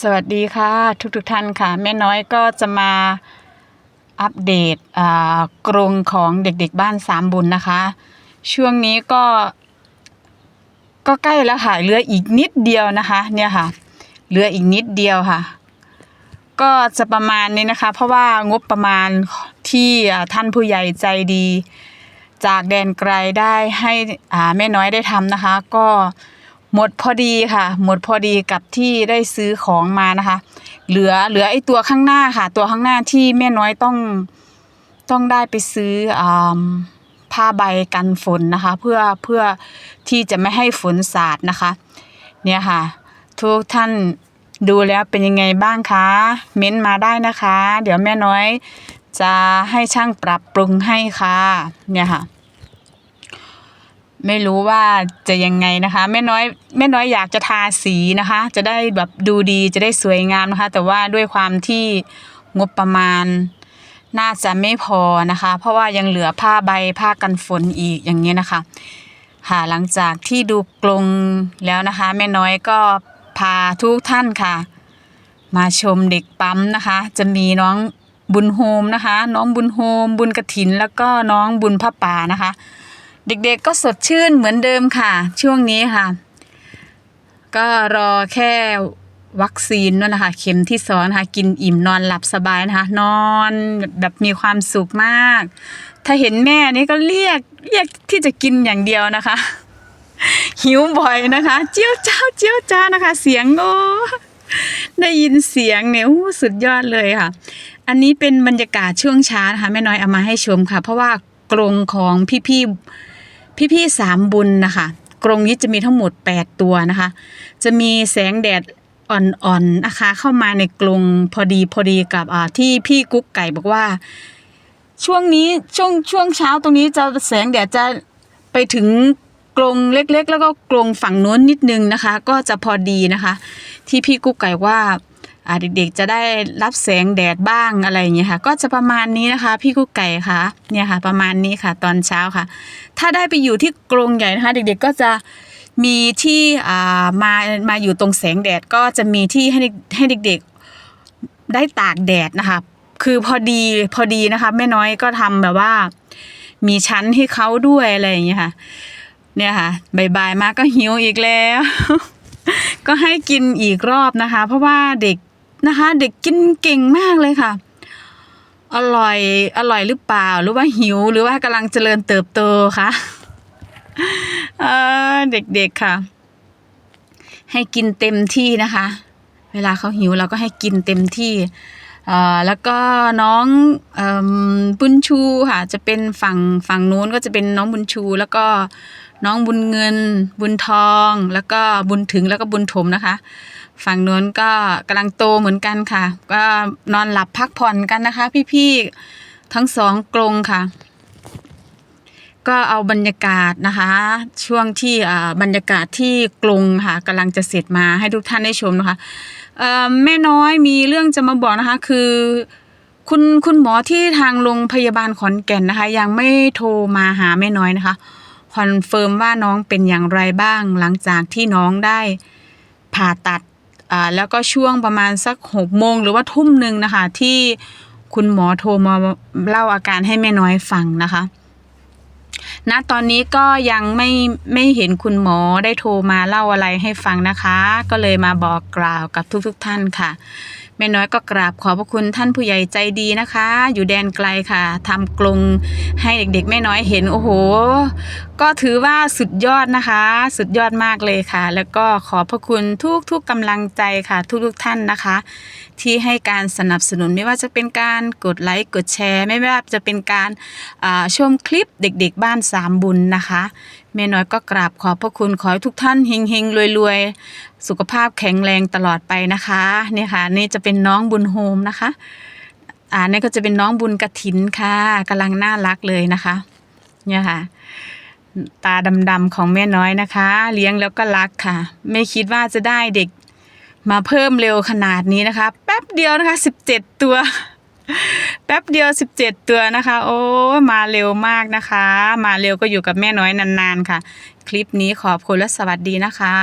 สวัสดีค่ะทุกทุกๆท่านค่ะ แม่น้อยก็จะมาอัปเดตอ่ากรงของเด็กๆบ้านสามบุญนะคะ ช่วงนี้ก็ ก็ใกล้แล้วค่ะเหลืออีกนิดเดียวนะคะเนี่ยค่ะเหลืออีกนิดเดียวค่ะ ก็จะประมาณนี้นะคะ เพราะว่างบประมาณที่ท่านผู้ใหญ่ใจดี จากแดนไกลได้ให้อ่าแม่น้อยได้ทำนะคะ ก็ หมดพอดีค่ะ หมดพอดีกับที่ได้ซื้อของมานะคะ เหลือเหลือไอ้ตัวข้างหน้าค่ะ ตัวข้างหน้าที่แม่น้อยต้องต้องได้ไปซื้ออผ้าใบกันฝนนะคะ เพื่อเพื่อที่จะไม่ให้ฝนสาดนะคะ เนี่ยค่ะ ทุกท่านดูแล้วเป็นยังไงบ้างคะเม้นมาได้นะคะ เดี๋ยวแม่น้อยจะให้ช่างปรับปรุงให้ค่ะ เนี่ยค่ะ ไม่รู้ว่าจะยังไงนะคะแม่น้อยแม่น้อยอยากจะทาสีนะคะ จะได้แบบดูดีจะได้สวยงามนะคะ แต่ว่าด้วยความที่งบประมาณน่าจะไม่พอนะคะ เพราะว่ายังเหลือผ้าใบผ้ากันฝนอีกอย่างเงี้ยนะคะค่ะหลังจากที่ดูกรงแล้วนะคะ แม่น้อยก็พาทุกท่านค่ะ มาชมเด็กปั๊มนะคะ จะมีน้องบุญโฮมนะคะ น้องบุญโฮม บุญกระถินแล้วก็น้องบุญพระป่านะคะ เด็กๆก็สดชื่นเหมือนเดิมค่ะ ช่วงนี้ค่ะ ก็รอแค่วัคซีนนั่นนะคะเข็มที่สองนะคะกินอิ่มนอนหลับสบายนะคะ นอนแบบมีความสุขมาก ถ้าเห็นแม่นี่ก็เรียกเรียกที่จะกินอย่างเดียวนะคะ หิวบ่อยนะคะ เจียวเจ้าเจียวจ้านะคะ เสียงโอ้ได้ยินเสียงเนี่ยหูสุดยอดเลยค่ะ อันนี้เป็นบรรยากาศช่วงเช้านะคะแม่น้อยเอามาให้ชมค่ะ เพราะว่ากรงของพี่ๆ พี่ๆสามบุญนะคะ กรงนี้จะมีทั้งหมด 8 ตัวนะคะ จะมีแสงแดดอ่อนๆนะคะ เข้ามาในกรงพอดีพอดีกับที่พี่กุ๊กไก่บอกว่า ช่วงนี้ช่วงช่วงเช้าตรงนี้จะแสงแดดจะไปถึงกรงเล็กๆ แล้วก็กรงฝั่งโน้นนิดนึงนะคะ ก็จะพอดีนะคะ ที่พี่กุ๊กไก่ว่า เด็กๆจะได้รับแสงแดดบ้างอะไรอย่างเงี้ยค่ะ ก็จะประมาณนี้นะคะ พี่กุ๊กไก่ค่ะเนี่ยค่ะ ประมาณนี้ค่ะ ตอนเช้าค่ะ ถ้าได้ไปอยู่ที่กรงใหญ่นะคะ เด็กๆก็จะมีที่อ่ามามาอยู่ตรงแสงแดดก็จะมีที่ให้ให้เด็กๆได้ตากแดดนะคะ คือพอดีพอดีนะคะแม่น้อยก็ทำแบบว่า มีชั้นให้เขาด้วยอะไรอย่างเงี้ยค่ะ เนี่ยค่ะบ่ายๆมาก็หิวอีกแล้ว ก็ให้กินอีกรอบนะคะ เพราะว่าเด็ก นะคะ เด็กกินเก่งมากเลยค่ะ อร่อยอร่อยหรือเปล่า หรือว่าหิว หรือว่ากำลังเจริญเติบโตคะเออเด็กๆค่ะ ให้กินเต็มที่นะคะ เวลาเขาหิวเราก็ให้กินเต็มที่ แล้วก็น้องอบุญชูค่ะจะเป็นฝั่งฝั่งนู้นก็จะเป็นน้องบุญชู แล้วก็น้องบุญเงิน บุญทอง แล้วก็บุญถึงแล้วก็บุญถมนะคะ ฝั่งนู้นก็กำลังโตเหมือนกันค่ะ ก็นอนหลับพักผ่อนกันนะคะ พี่ๆทั้งสองกรงค่ะ ก็เอาบรรยากาศนะคะ ช่วงที่บรรยากาศที่กรงค่ะกำลังจะเสร็จมาให้ทุกท่านได้ชมนะคะ แม่น้อยมีเรื่องจะมาบอกนะคะ คือคุณคุณหมอที่ทางโรงพยาบาลขอนแก่นนะคะ ยังไม่โทรมาหาแม่น้อยนะคะคอนเฟิร์มว่าน้องเป็นอย่างไรบ้าง หลังจากที่น้องได้ผ่าตัดแล้วก็ช่วงประมาณสักหกโมงหรือว่าทุ่มหนึ่งนะคะ ที่คุณหมอโทรมาเล่าอาการให้แม่น้อยฟังนะคะ ณตอนนี้ก็ยังไม่ไม่เห็นคุณหมอได้โทรมาเล่าอะไรให้ฟังนะคะ ก็เลยมาบอกกล่าวกับทุกๆทท่านค่ะ แม่น้อยก็กราบขอบพระคุณท่านผู้ใหญ่ใจดีนะคะ อยู่แดนไกลค่ะทำกรงให้เด็กๆ แม่น้อยเห็นโอ้โห ก็ถือว่าสุดยอดนะคะ สุดยอดมากเลยค่ะ แล้วก็ขอบพระคุณทุกๆกำลังใจค่ะ ทุกๆท่านนะคะ ที่ให้การสนับสนุนไม่ว่าจะเป็นการกดไลค์กดแชร์ ไม่ว่าจะเป็นการาชมคลิปเด็ก ๆ บ้านสามบุญนะคะ แม่น้อยก็กราบขอบพระคุณขอให้ทุกท่านเฮงๆรวยๆ สุขภาพแข็งแรงตลอดไปนะคะเนี่ยค่ะนี่จะเป็นน้องบุญโฮมนะคะ อ่านี่ก็จะเป็นน้องบุญกระถินค่ะกำลังน่ารักเลยนะคะ เนี่ยค่ะ ตาดำๆของแม่น้อยนะคะ เลี้ยงแล้วก็รักค่ะ ไม่คิดว่าจะได้เด็กมาเพิ่มเร็วขนาดนี้นะคะ แป๊บเดียวนะคะสิบเจ็ดตัว แป๊บเดียวสิบเจ็ดตัวนะคะ โอ้มาเร็วมากนะคะ มาเร็วก็อยู่กับแม่น้อยนานๆค่ะ คลิปนี้ขอบคุณและสวัสดีนะคะ